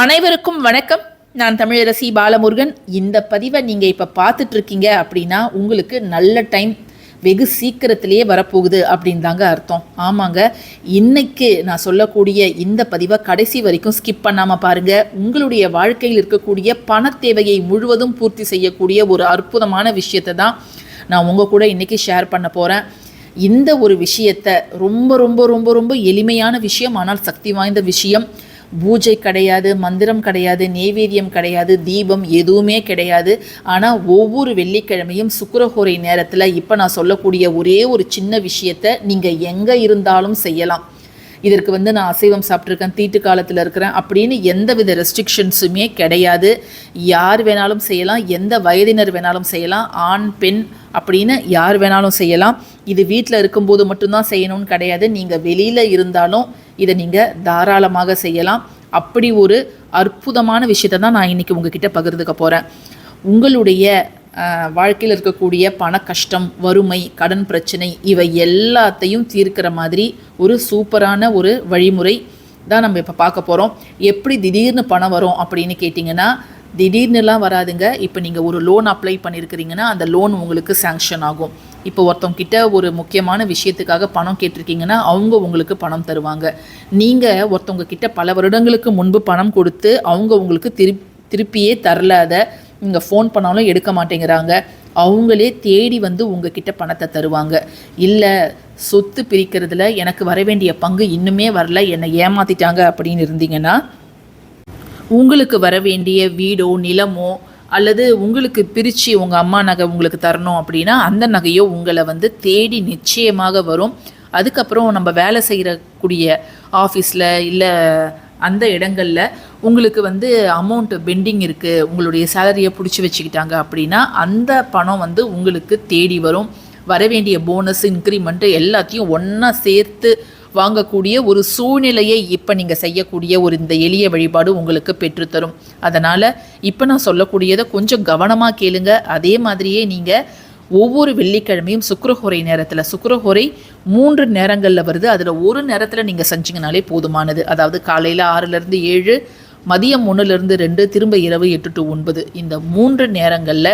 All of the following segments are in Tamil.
அனைவருக்கும் வணக்கம். நான் தமிழரசி பாலமுருகன். இந்த பதிவை நீங்கள் இப்போ பார்த்துட்டு இருக்கீங்க அப்படின்னா உங்களுக்கு நல்ல டைம் வெகு சீக்கிரத்திலேயே வரப்போகுது அப்படின்னு தாங்க அர்த்தம். ஆமாங்க இன்னைக்கு நான் சொல்லக்கூடிய இந்த பதிவை கடைசி வரைக்கும் ஸ்கிப் பண்ணாமல் பாருங்கள் உங்களுடைய வாழ்க்கையில் இருக்கக்கூடிய பணத் தேவையை முழுவதும் பூர்த்தி செய்யக்கூடிய ஒரு அற்புதமான விஷயத்தை தான் நான் உங்கள் கூட இன்றைக்கி ஷேர் பண்ண போகிறேன் இந்த ஒரு விஷயத்தை ரொம்ப ரொம்ப ரொம்ப ரொம்ப எளிமையான விஷயம் ஆனால் சக்தி வாய்ந்த விஷயம். பூஜை கிடையாது மந்திரம் கிடையாது நெய்வேதியம் கிடையாது தீபம் எதுவுமே கிடையாது. ஆனால் ஒவ்வொரு வெள்ளிக்கிழமையும் சுக்கிரஹோரை நேரத்தில் இப்போ நான் சொல்லக்கூடிய ஒரே ஒரு சின்ன விஷயத்தை நீங்கள் எங்கே இருந்தாலும் செய்யலாம். இதற்கு வந்து நான் அசைவம் சாப்பிட்ருக்கேன் தீட்டு காலத்தில் இருக்கிறேன் அப்படின்னு எந்த வித ரெஸ்ட்ரிக்ஷன்ஸுமே கிடையாது. யார் வேணாலும் செய்யலாம் எந்த வயதினர் வேணாலும் செய்யலாம் ஆண் பெண் அப்படின்னு யார் வேணாலும் செய்யலாம். இது வீட்டில் இருக்கும்போது மட்டும்தான் செய்யணும்னு கிடையாது. நீங்கள் வெளியில் இருந்தாலும் இதை நீங்கள் தாராளமாக செய்யலாம். அப்படி ஒரு அற்புதமான விஷயத்தை தான் நான் இன்றைக்கி உங்ககிட்ட பகிர்ந்துக்க போகிறேன் உங்களுடைய வாழ்க்கையில் இருக்கக்கூடிய பண கஷ்டம் வறுமை கடன் பிரச்சனை இவை எல்லாத்தையும் தீர்க்கிற மாதிரி ஒரு சூப்பரான ஒரு வழிமுறை தான் நம்ம இப்போ பார்க்க போகிறோம் எப்படி திடீர்னு பணம் வரும் அப்படின்னு கேட்டிங்கன்னா திடீர்னுலாம் வராதுங்க. இப்போ நீங்கள் ஒரு லோன் அப்ளை பண்ணியிருக்கிறீங்கன்னா அந்த லோன் உங்களுக்கு சேங்ஷன் ஆகும். இப்போ ஒருத்தவங்க கிட்ட ஒரு முக்கியமான விஷயத்துக்காக பணம் கேட்டிருக்கீங்கன்னா அவங்க உங்களுக்கு பணம் தருவாங்க. நீங்கள் ஒருத்தவங்க கிட்ட பல வருடங்களுக்கு முன்பு பணம் கொடுத்து அவங்க உங்களுக்கு திருப் திருப்பியே தரல அதை நீங்கள் ஃபோன் பண்ணாலும் எடுக்க மாட்டேங்கிறாங்க. அவங்களே தேடி வந்து உங்ககிட்ட பணத்தை தருவாங்க. இல்லை சொத்து பிரிக்கிறதுல எனக்கு வர வேண்டிய பங்கு இன்னுமே வரல என்னை ஏமாத்திட்டாங்க அப்படின்னு இருந்தீங்கன்னா உங்களுக்கு வர வேண்டிய வீடோ நிலமோ அல்லது உங்களுக்கு பிரித்து உங்கள் அம்மா நகை உங்களுக்கு தரணும் அப்படின்னா அந்த நகையோ உங்களை வந்து தேடி நிச்சயமாக வரும். அதுக்கப்புறம் நம்ம வேலை செய்கிறக்கூடிய ஆஃபீஸில் இல்லை அந்த இடங்களில் உங்களுக்கு வந்து அமௌண்ட் பெண்டிங் இருக்குது உங்களுடைய சேலரியை பிடிச்சி வச்சுக்கிட்டாங்க அப்படின்னா அந்த பணம் வந்து உங்களுக்கு தேடி வரும். வரவேண்டிய போனஸ் இன்க்ரிமெண்ட்டு எல்லாத்தையும் ஒன்றா சேர்த்து வாங்கக்கூடிய ஒரு சூழ்நிலையை இப்போ நீங்கள் செய்யக்கூடிய ஒரு இந்த எளிய வழிபாடு உங்களுக்கு பெற்றுத்தரும் அதனால் இப்போ நான் சொல்லக்கூடியதை கொஞ்சம் கவனமாக கேளுங்க. அதே மாதிரியே நீங்கள் ஒவ்வொரு வெள்ளிக்கிழமையும் சுக்கிரஹோரை நேரத்தில் சுக்கிரஹோரை மூன்று நேரங்களில் வருது. அதில் ஒரு நேரத்தில் நீங்கள் செஞ்சிங்கனாலே போதுமானது. அதாவது காலையில் ஆறுலேருந்து ஏழு மதியம் ஒன்றுலேருந்து ரெண்டு திரும்ப இரவு எட்டு டு ஒன்பது. இந்த மூன்று நேரங்களில்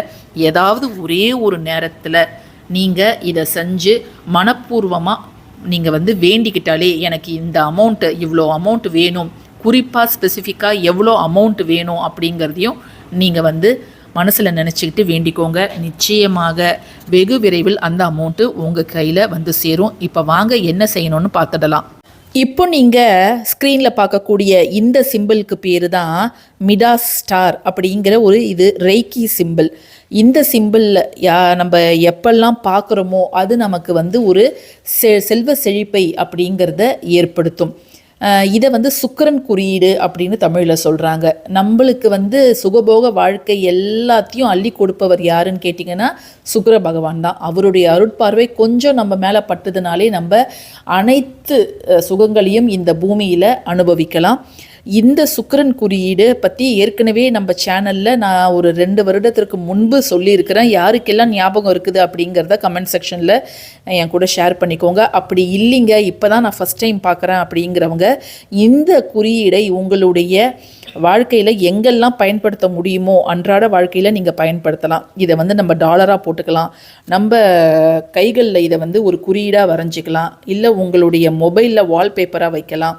ஏதாவது ஒரே ஒரு நேரத்தில் நீங்கள் இதை செஞ்சு மனப்பூர்வமாக நீங்கள் வந்து வேண்டிக்கிட்டாலே எனக்கு இந்த அமௌண்ட்டு இவ்வளோ அமௌண்ட் வேணும். குறிப்பாக ஸ்பெசிஃபிக்காக எவ்வளோ அமௌண்ட் வேணும் அப்படிங்கிறதையும் நீங்கள் வந்து மனசில் நினச்சிக்கிட்டு வேண்டிக்கோங்க. நிச்சயமாக வெகு விரைவில் அந்த அமௌண்ட்டு உங்கள் கையில் வந்து சேரும். இப்போ வாங்க என்ன செய்யணும்னு பார்த்துடலாம். இப்போ நீங்கள் ஸ்க்ரீனில் பார்க்கக்கூடிய இந்த சிம்பிளுக்கு பேர் தான் மிடாஸ் ஸ்டார் அப்படிங்கிற ஒரு இது ரெய்கி சிம்பிள் இந்த சிம்பிளில் யா நம்ம எப்பெல்லாம் பார்க்குறோமோ அது நமக்கு வந்து ஒரு செ செல்வ செழிப்பை அப்படிங்கிறத ஏற்படுத்தும். இதை வந்து சுக்கரன் குறியீடு அப்படின்னு தமிழில் சொல்கிறாங்க நம்மளுக்கு வந்து சுகபோக வாழ்க்கை எல்லாத்தையும் அள்ளி கொடுப்பவர் யாருன்னு கேட்டிங்கன்னா சுக்கர பகவான் தான். அவருடைய அருட்பார்வை கொஞ்சம் நம்ம மேலே பட்டதுனாலே நம்ம அனைத்து சுகங்களையும் இந்த பூமியில் அனுபவிக்கலாம். இந்த சுக்கரன் குறியீடு பற்றி ஏற்கனவே நம்ம சேனலில் நான் ஒரு ரெண்டு வருடத்திற்கு முன்பு சொல்லியிருக்கிறேன். யாருக்கெல்லாம் ஞாபகம் இருக்குது அப்படிங்கிறத கமெண்ட் செக்ஷனில் என் கூட ஷேர் பண்ணிக்கோங்க. அப்படி இல்லைங்க இப்போ தான் நான் ஃபஸ்ட் டைம் பார்க்குறேன் அப்படிங்கிறவங்க இந்த குறியீடை உங்களுடைய வாழ்க்கையில் எங்கெல்லாம் பயன்படுத்த முடியுமோ அன்றாட வாழ்க்கையில் நீங்கள் பயன்படுத்தலாம். இதை வந்து நம்ம டாலராக போட்டுக்கலாம். நம்ம கைகளில் இதை வந்து ஒரு குறியீடாக வரைஞ்சிக்கலாம். இல்லை உங்களுடைய மொபைலில் வால்பேப்பராக வைக்கலாம்.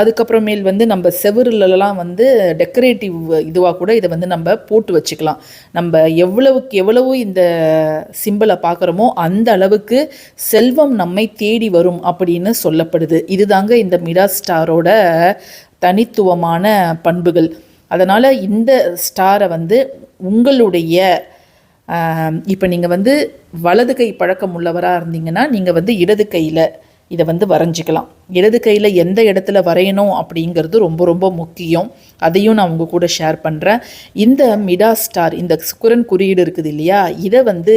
அதுக்கப்புறமேல் வந்து நம்ம செவுருலலாம் வந்து டெக்கரேட்டிவ் இதுவாக கூட இதை வந்து நம்ம போட்டு வச்சுக்கலாம். நம்ம எவ்வளவுக்கு எவ்வளவு இந்த சிம்பிளை பார்க்குறோமோ அந்த அளவுக்கு செல்வம் நம்மை தேடி வரும் அப்படின்னு சொல்லப்படுது. இதுதாங்க இந்த மிடா ஸ்டாரோட தனித்துவமான பண்புகள். அதனால் இந்த ஸ்டாரை வந்து உங்களுடைய இப்போ நீங்கள் வந்து வலது கை பழக்கம் உள்ளவராக இருந்தீங்கன்னா நீங்கள் வந்து இடது கையில் இதை வந்து வரைஞ்சிக்கலாம். இடது கையில் எந்த இடத்துல வரையணும் அப்படிங்கிறது ரொம்ப ரொம்ப முக்கியம். அதையும் நான் உங்கள் கூட ஷேர் பண்ணுறேன் இந்த மிடா ஸ்டார் இந்த சுக்கிரன் குறியீடு இருக்குது இல்லையா? இதை வந்து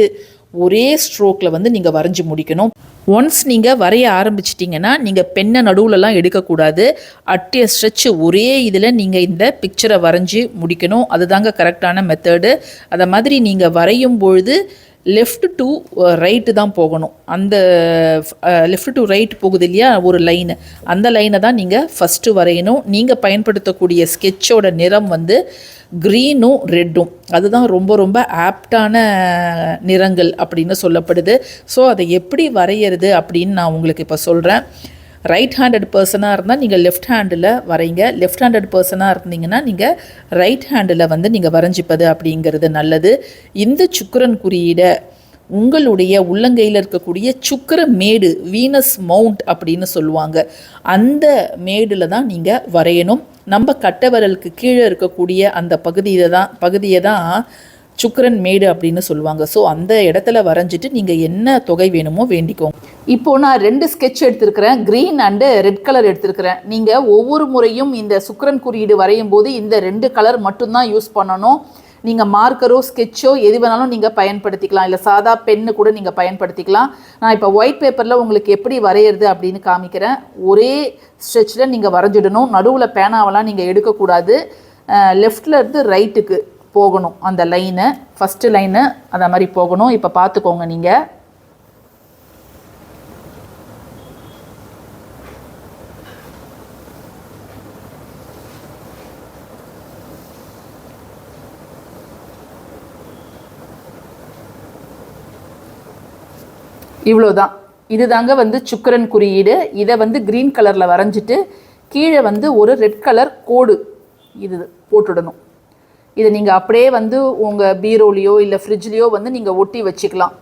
ஒரே ஸ்ட்ரோக்கில் வந்து நீங்கள் வரைஞ்சி முடிக்கணும். ஒன்ஸ் நீங்கள் வரைய ஆரம்பிச்சிட்டிங்கன்னா நீங்கள் பெண்ணை நடுவுலலாம் எடுக்கக்கூடாது. அட்டிய ஸ்ட்ரெச் ஒரே இதில் நீங்கள் இந்த பிக்சரை வரைஞ்சி முடிக்கணும். அதுதாங்க கரெக்டான மெத்தடு அதை மாதிரி நீங்கள் வரையும் பொழுது லெஃப்ட் டு ரைட்டு தான் போகணும். அந்த லெஃப்ட் டு ரைட் போகுது இல்லையா? ஒரு லைனு அந்த லைனை தான் நீங்கள் ஃபஸ்ட்டு வரையணும். நீங்கள் பயன்படுத்தக்கூடிய ஸ்கெட்சோட நிறம் வந்து க்ரீனும் ரெட்டும் அதுதான் ரொம்ப ரொம்ப ஆப்டான நிறங்கள் அப்படின்னு சொல்லப்படுது. ஸோ அதை எப்படி வரைகிறது அப்படின்னு நான் உங்களுக்கு இப்போ சொல்கிறேன் ரைட் ஹேண்டட் பர்சனாக இருந்தால் நீங்கள் லெஃப்ட் ஹேண்டில் வரைங்க லெஃப்ட் ஹேண்டட் பர்சனாக இருந்தீங்கன்னா நீங்கள் ரைட் ஹேண்டில் வந்து நீங்கள் வரைஞ்சிப்பது அப்படிங்கிறது நல்லது. இந்த சுக்கரன் குறியீடை உங்களுடைய உள்ளங்கையில் இருக்கக்கூடிய சுக்கர மேடு வீனஸ் மவுண்ட் அப்படின்னு சொல்லுவாங்க. அந்த மேடில் தான் நீங்கள் வரையணும். நம்ம கட்டவரலுக்கு கீழே இருக்கக்கூடிய அந்த பகுதியை தான் பகுதியை தான் சுக்கரன் மேடு அப்படின்னு சொல்லுவாங்க. ஸோ அந்த இடத்துல வரைஞ்சிட்டு நீங்கள் என்ன தொகை வேணுமோ வேண்டிக்கோங்க. இப்போ நான் ரெண்டு ஸ்கெட்ச் எடுத்திருக்கிறேன். க்ரீன் அண்டு ரெட் கலர் எடுத்திருக்கிறேன். நீங்கள் ஒவ்வொரு முறையும் இந்த சுக்கரன் குறியீடு வரையும் போது இந்த ரெண்டு கலர் மட்டும்தான் யூஸ் பண்ணணும். நீங்கள் மார்க்கரோ ஸ்கெட்சோ எது வேணாலும் நீங்கள் பயன்படுத்திக்கலாம். இல்லை சாதா பென்னு கூட நீங்கள் பயன்படுத்திக்கலாம். நான் இப்போ ஒயிட் பேப்பரில் உங்களுக்கு எப்படி வரைகிறது அப்படின்னு காமிக்கிறேன். ஒரே ஸ்ட்ரெச்சில் நீங்கள் வரைஞ்சிடணும். நடுவில் பேனாவெல்லாம் நீங்கள் எடுக்கக்கூடாது. லெஃப்டில் இருந்து ரைட்டுக்கு போகணும். அந்த லைனு ஃபஸ்ட்டு லைனு அந்த மாதிரி போகணும். இப்போ பார்த்துக்கோங்க நீங்கள் இவ்வளோதான் இதுதாங்க வந்து சுக்கரன் குறியீடு. இதை வந்து க்ரீன் கலரில் வரைஞ்சிட்டு கீழே வந்து ஒரு ரெட் கலர் கோடு இது போட்டுடணும். இதை நீங்கள் அப்படியே வந்து உங்கள் பீரோலையோ இல்லை ஃப்ரிட்ஜ்லேயோ வந்து நீங்கள் ஒட்டி வச்சுக்கலாம்.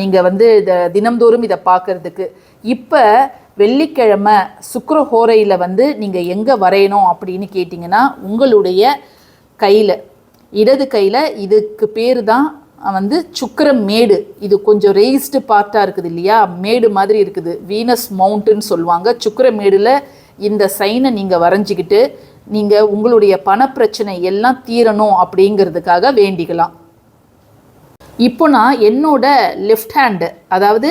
நீங்கள் வந்து இதை தினம்தோறும் இதை பார்க்குறதுக்கு இப்போ வெள்ளிக்கிழமை சுக்கரஹோரையில் வந்து நீங்கள் எங்கே வரையணும் அப்படின்னு கேட்டிங்கன்னா உங்களுடைய கையில் இடது கையில் இதுக்கு பேர் தான் வந்து சுக்கர மேடு. இது கொஞ்சம் ரெய்ஸ்டு பார்ட்டாக இருக்குது இல்லையா? மேடு மாதிரி இருக்குது. வீனஸ் மவுண்ட்டுன்னு சொல்லுவாங்க. சுக்கர மேடில் இந்த சைனை நீங்கள் வரைஞ்சிக்கிட்டு நீங்கள் உங்களுடைய பணப்பிரச்சனை எல்லாம் தீரணும் அப்படிங்கிறதுக்காக வேண்டிக்கலாம். இப்போ நான் என்னோட லெஃப்ட் ஹேண்டு அதாவது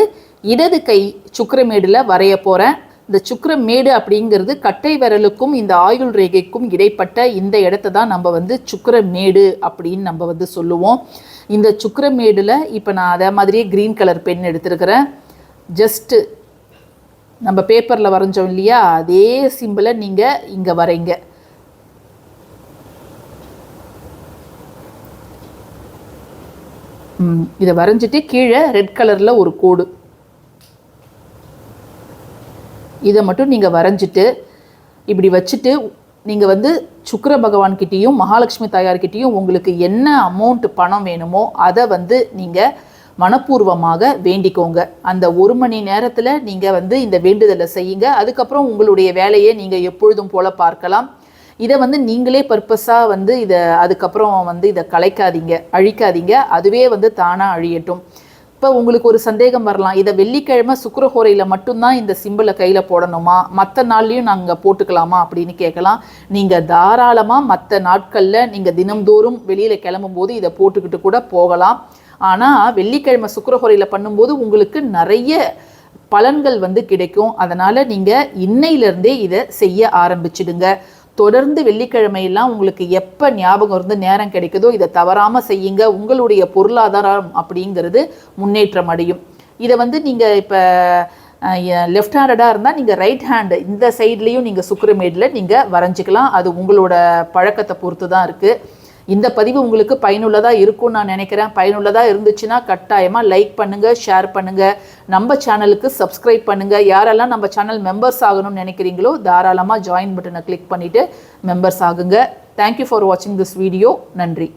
இடது கை சுக்கரமேடில் வரைய போகிறேன் இந்த சுக்கரமேடு அப்படிங்கிறது கட்டை விரலுக்கும் இந்த ஆயுள் ரேகைக்கும் இடைப்பட்ட இந்த இடத்த தான் நம்ம வந்து சுக்கரமேடு அப்படின்னு நம்ம வந்து சொல்லுவோம். இந்த சுக்கரமேடில் இப்போ நான் அதே மாதிரியே க்ரீன் கலர் பென் எடுத்திருக்கிறேன். ஜஸ்ட்டு நம்ம பேப்பரில் வரைஞ்சோம் இல்லையா? அதே சிம்பிளை நீங்கள் இங்கே வரைங்க. இதை வரைஞ்சிட்டு கீழே ரெட் கலரில் ஒரு கோடு. இதை மட்டும் நீங்கள் வரைஞ்சிட்டு இப்படி வச்சுட்டு நீங்கள் வந்து சுக்கர பகவான்கிட்டேயும் மகாலட்சுமி தாயார்கிட்டேயும் உங்களுக்கு என்ன அமௌண்ட் பணம் வேணுமோ அதை வந்து நீங்கள் மனப்பூர்வமாக வேண்டிக்கோங்க. அந்த ஒரு மணி நேரத்தில் நீங்கள் வந்து இந்த வேண்டுதலை செய்யுங்க. அதுக்கப்புறம் உங்களுடைய வேலையை நீங்கள் எப்பொழுதும் போல் பார்க்கலாம். இதை வந்து நீங்களே பர்பஸாக வந்து இதை அதுக்கப்புறம் வந்து இதை கலைக்காதீங்க அழிக்காதீங்க. அதுவே வந்து தானாக அழியட்டும். இப்போ உங்களுக்கு ஒரு சந்தேகம் வரலாம். இதை வெள்ளிக்கிழமை சுக்கரஹோரையில் மட்டும்தான் இந்த சிம்பிளை கையில் போடணுமா? மற்ற நாள்லேயும் நாங்கள் போட்டுக்கலாமா அப்படின்னு கேட்கலாம். நீங்கள் தாராளமாக மற்ற நாட்களில் நீங்கள் தினம்தோறும் வெளியில் கிளம்பும்போது இதை போட்டுக்கிட்டு கூட போகலாம். ஆனால் வெள்ளிக்கிழமை சுக்கரஹோரையில் பண்ணும்போது உங்களுக்கு நிறைய பலன்கள் வந்து கிடைக்கும். அதனால் நீங்கள் இன்னையிலேருந்தே இதை செய்ய ஆரம்பிச்சிடுங்க. தொடர்ந்து வெள்ளிக்கிழமையெல்லாம் உங்களுக்கு எப்போ ஞாபகம் இருந்து நேரம் கிடைக்குதோ இதை தவறாமல் செய்யுங்க. உங்களுடைய பொருளாதாரம் அப்படிங்கிறது முன்னேற்றம் அடையும். இதை வந்து நீங்கள் இப்போ லெஃப்ட் ஹேண்டடாக இருந்தால் நீங்கள் ரைட் ஹேண்டு இந்த சைட்லேயும் நீங்கள் சுக்கரமேடில் நீங்கள் வரைஞ்சிக்கலாம். அது உங்களோட பழக்கத்தை பொறுத்து தான் இருக்குது இந்த பதிவு உங்களுக்கு பயனுள்ளதாக இருக்கும்னு நான் நினைக்கிறேன். பயனுள்ளதாக இருந்துச்சுன்னா கட்டாயமாக லைக் பண்ணுங்கள் ஷேர் பண்ணுங்கள் நம்ம சேனலுக்கு சப்ஸ்கிரைப் பண்ணுங்கள் யாரெல்லாம் நம்ம சேனல் மெம்பர்ஸ் ஆகணும்னு நினைக்கிறீங்களோ தாராளமாக ஜாயின் பட்டனை கிளிக் பண்ணிவிட்டு மெம்பர்ஸ் ஆகுங்க. தேங்க்யூ ஃபார் வாட்சிங் திஸ் வீடியோ நன்றி.